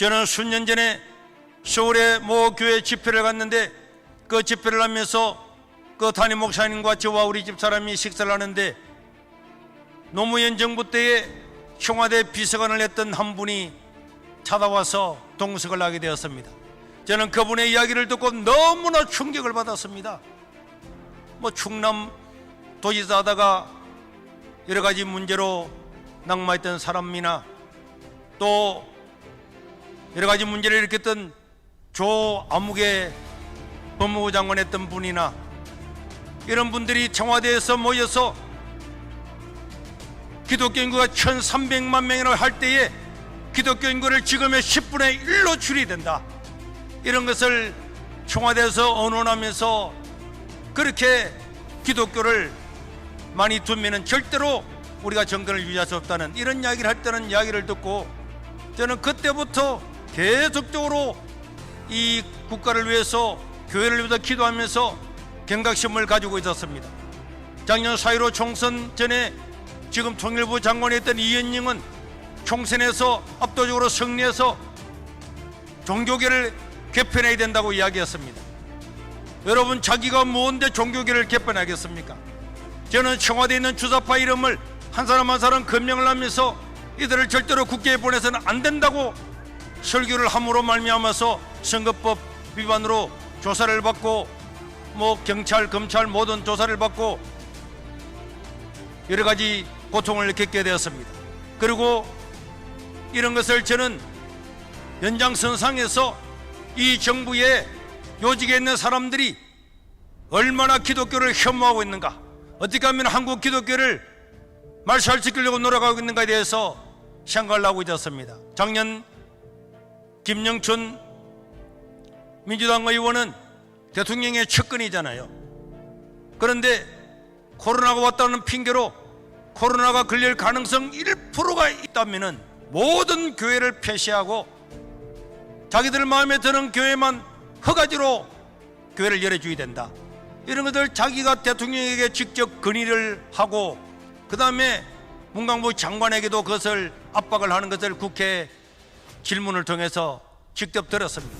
저는 수년 전에 서울의 모 교회 집회를 갔는데 그 집회를 하면서 그 담임 목사님과 저와 우리 집 사람이 식사를 하는데 노무현 정부 때에 청와대 비서관을 했던 한 분이 찾아와서 동석을 하게 되었습니다. 저는 그분의 이야기를 듣고 너무나 충격을 받았습니다. 뭐 충남 도지사 하다가 여러 가지 문제로 낙마했던 사람이나 또 여러 가지 문제를 일으켰던 조 아무개 법무부 장관 했던 분이나 이런 분들이 청와대에서 모여서 기독교 인구가 1300만 명이나 할 때에 기독교 인구를 지금의 10분의 1로 줄여야 된다. 이런 것을 청와대에서 언론하면서 그렇게 기독교를 많이 두면은 절대로 우리가 정권을 유지할 수 없다는 이런 이야기를 할 때는 이야기를 듣고 저는 그때부터 계속적으로 이 국가를 위해서 교회를 위해서 기도하면서 경각심을 가지고 있었습니다. 작년 4.15 총선 전에 지금 통일부 장관이었던 이현영은 총선에서 압도적으로 승리해서 종교계를 개편해야 된다고 이야기했습니다. 여러분 자기가 뭔데 종교계를 개편하겠습니까? 저는 청와대에 있는 주사파 이름을 한 사람 한 사람 금명을 하면서 이들을 절대로 국회에 보내서는 안 된다고 설교를 함으로 말미암아서 선거법 위반으로 조사를 받고 뭐 경찰 검찰 모든 조사를 받고 여러 가지 고통을 겪게 되었습니다. 그리고 이런 것을 저는 연장선상에서 이 정부의 요직에 있는 사람들이 얼마나 기독교를 혐오하고 있는가 어떻게 하면 한국 기독교를 말살시키려고 노력하고 있는가에 대해서 생각을 하고 있었습니다. 작년 김영춘 민주당 의원은 대통령의 측근이잖아요. 그런데 코로나가 왔다는 핑계로 코로나가 걸릴 가능성 1%가 있다면은 모든 교회를 폐쇄하고 자기들 마음에 드는 교회만 허가지로 교회를 열어줘야 된다. 이런 것들 자기가 대통령에게 직접 건의를 하고 그 다음에 문광부 장관에게도 그것을 압박을 하는 것을 국회 질문을 통해서 직접 들었습니다.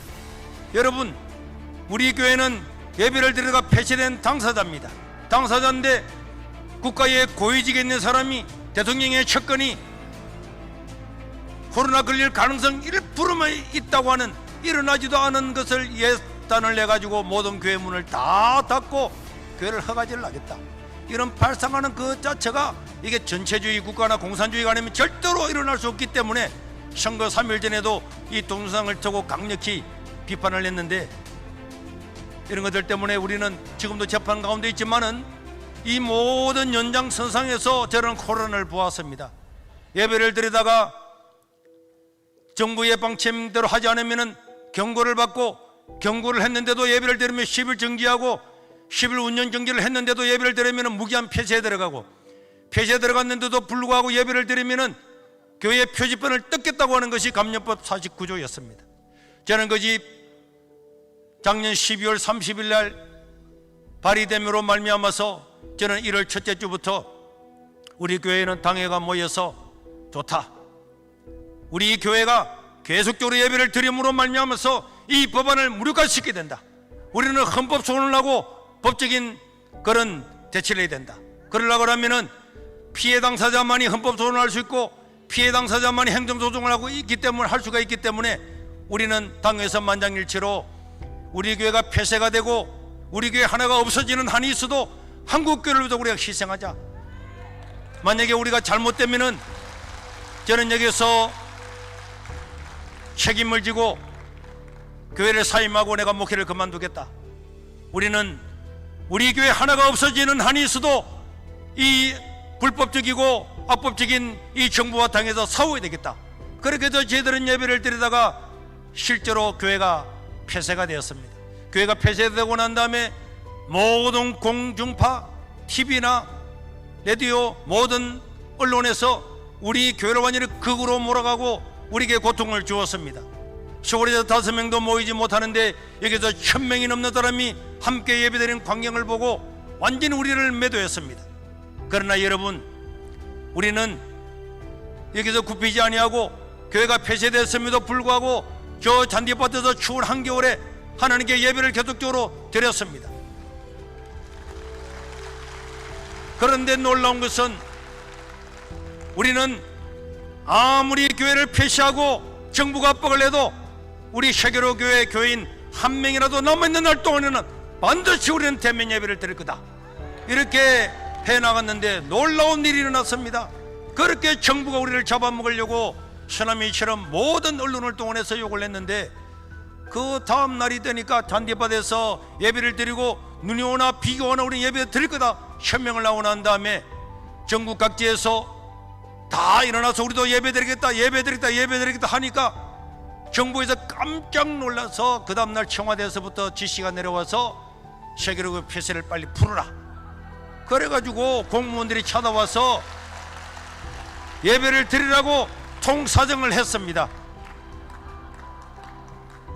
여러분, 우리 교회는 예배를 드리다가 폐쇄된 당사자입니다. 당사자인데 국가의 고위직에 있는 사람이 대통령의 측근이 코로나 걸릴 가능성 1%만 있다고 하는 일어나지도 않은 것을 예단을 내가지고 모든 교회 문을 다 닫고 교회를 허가지를 하겠다. 이런 발상하는 그 자체가 이게 전체주의 국가나 공산주의가 아니면 절대로 일어날 수 없기 때문에 선거 3일 전에도 이 동영상을 두고 강력히 비판을 했는데 이런 것들 때문에 우리는 지금도 재판 가운데 있지만은 이 모든 연장선상에서 저는 코로나를 보았습니다. 예배를 드리다가 정부의 방침대로 하지 않으면 경고를 받고 경고를 했는데도 예배를 드리면 10일 정지하고 10일 운전 정지를 했는데도 예배를 드리면 무기한 폐쇄에 들어가고 폐쇄에 들어갔는데도 불구하고 예배를 드리면 교회 표지판을 뜯겠다고 하는 것이 감염법 49조였습니다. 저는 그집 작년 12월 30일 날 발의됨으로 말미암아서 저는 1월 첫째 주부터 우리 교회는 당회가 모여서 좋다. 우리 교회가 계속적으로 예배를 드림으로 말미암아서 이 법안을 무력화시켜야 된다. 우리는 헌법 소원을 하고 법적인 그런 대처를 해야 된다. 그러려고 하면은 피해 당사자만이 헌법 소원을 할 수 있고 피해 당사자만이 행정 소송을 하고 있기 때문에 할 수가 있기 때문에 우리는 당에서 만장일치로 우리 교회가 폐쇄가 되고 우리 교회 하나가 없어지는 한이 있어도 한국 교회를 위해서 우리가 희생하자. 만약에 우리가 잘못되면은 저는 여기서 책임을 지고 교회를 사임하고 내가 목회를 그만두겠다. 우리는 우리 교회 하나가 없어지는 한이 있어도 이 불법적이고 악법적인 이 정부와 당에서 싸워야 되겠다. 그렇게 해서 저희들은 예배를 드리다가 실제로 교회가 폐쇄가 되었습니다. 교회가 폐쇄되고 난 다음에 모든 공중파, TV나 라디오 모든 언론에서 우리 교회를 완전히 극으로 몰아가고 우리에게 고통을 주었습니다. 서울에서 다섯 명도 모이지 못하는데 여기서 천 명이 넘는 사람이 함께 예배드리는 광경을 보고 완전히 우리를 매도했습니다. 그러나 여러분, 우리는 여기서 굽히지 아니하고 교회가 폐쇄됐음에도 불구하고 저 잔디밭에서 추운 한겨울에 하나님께 예배를 계속적으로 드렸습니다. 그런데 놀라운 것은 우리는 아무리 교회를 폐쇄하고 정부가 압박을 내도 우리 세계로 교회 교인 한 명이라도 남아있는 날 동안에는 반드시 우리는 대면 예배를 드릴 거다. 이렇게 해 나갔는데 놀라운 일이 일어났습니다. 그렇게 정부가 우리를 잡아먹으려고 쓰나미처럼 모든 언론을 동원해서 욕을 했는데 그 다음 날이 되니까 잔디밭에서 예배를 드리고 눈이 오나 비가 오나 우리 예배 드릴 거다 현명을 나오고 난 다음에 전국 각지에서 다 일어나서 우리도 예배 드리겠다 예배 드리겠다 예배 드리겠다 하니까 정부에서 깜짝 놀라서 그 다음날 청와대에서부터 지시가 내려와서 세계로 폐쇄를 빨리 풀어라 그래가지고 공무원들이 찾아와서 예배를 드리라고 통사정을 했습니다.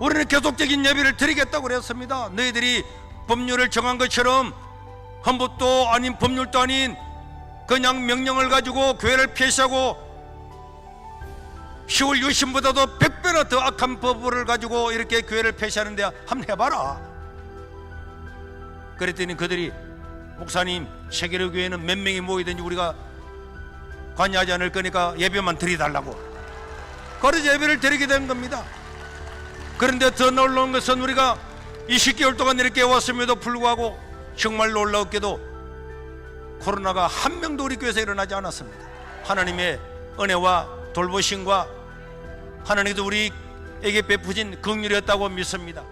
우리는 계속적인 예배를 드리겠다고 그랬습니다. 너희들이 법률을 정한 것처럼 헌법도 아닌 법률도 아닌 그냥 명령을 가지고 교회를 폐쇄하고 10월 유신보다도 100배나 더 악한 법을 가지고 이렇게 교회를 폐쇄하는데 한번 해봐라. 그랬더니 그들이 목사님 세계로 교회는 몇 명이 모이든지 우리가 관여하지 않을 거니까 예배만 드리달라고 그래서 예배를 드리게 된 겁니다 그런데 더 놀라운 것은 우리가 20개월 동안 이렇게 왔음에도 불구하고 정말 놀라웠게도 코로나가 한 명도 우리 교회에서 일어나지 않았습니다. 하나님의 은혜와 돌보심과 하나님께서 우리에게 베푸신 긍휼이었다고 믿습니다.